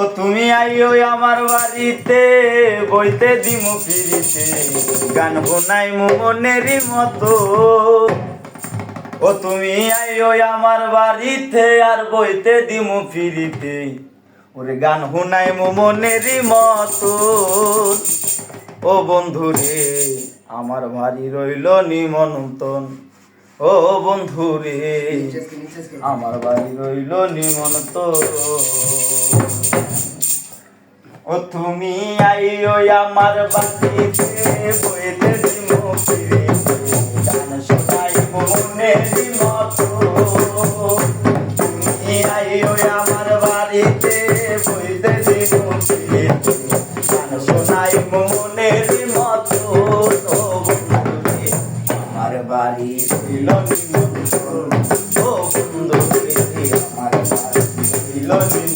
ও তুমি আইও আমার বাড়িতে বইতে দিমু ফিরিতে। গান শোনাই মনেরই মতো। ও তুমি আইও আমার বাড়িতে আর বইতে দিমু ফিরিতে। ওরে গান শোনাই মনেরই মতো। ও বন্ধু রে আমার বাড়ি রইল নিমন্ত্রণ। ও বন্ধু রে আমার বাড়ি রইল নিমন্ত্রণ। ও তুমি আইও আমার বাড়িতে বইতে দিমু ফিরিতে গান শোনাই মনেরই মতো। তুমি আইও আমার বাড়িতে, বইতে দিমু ফিরিতে গান শোনাই মনেরই মতো। আমার বাড়ি রইল নিমন্ত্রণ। ও বন্ধুরে আমার বাড়ি রইল নিমন্ত্রণ।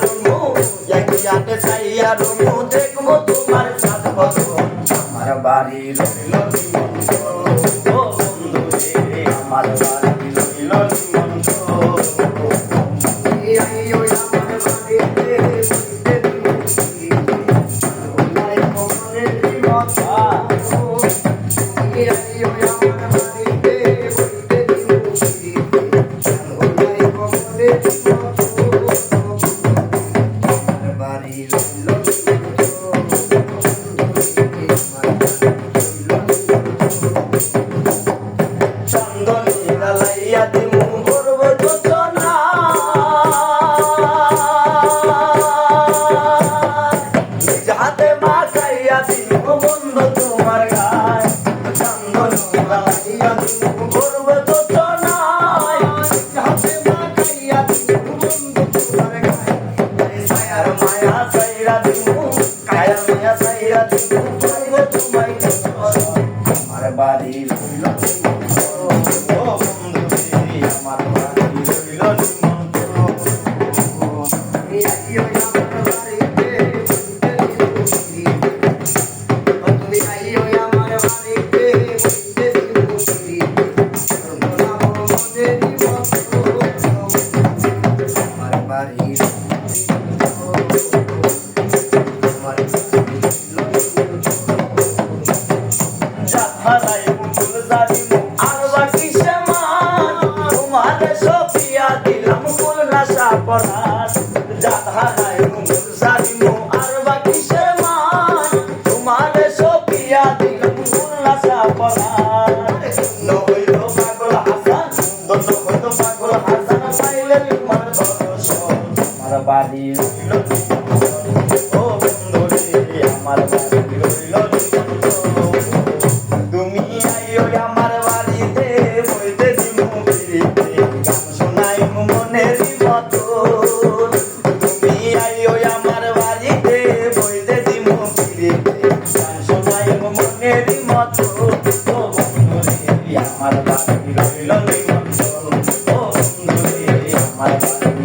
রুমু একদিয়াকে সাইয়া রুমু দেখমু তোমার সাত বছর আমার বাড়ি রইল নিমন্ত্রণ ও বন্ধু রে আমার বাড়ি রইল নিমন্ত্রণ। চন্দনী আমার বাড়ি রইল আমার বাড়ি রইল নিমন্ত্রণ। আমার বাড়ি ও বন্ধু আমার বাড়ি। আমার বাড়ি রইল নিমন্ত্রণ ও বন্ধু আমার বাড়ি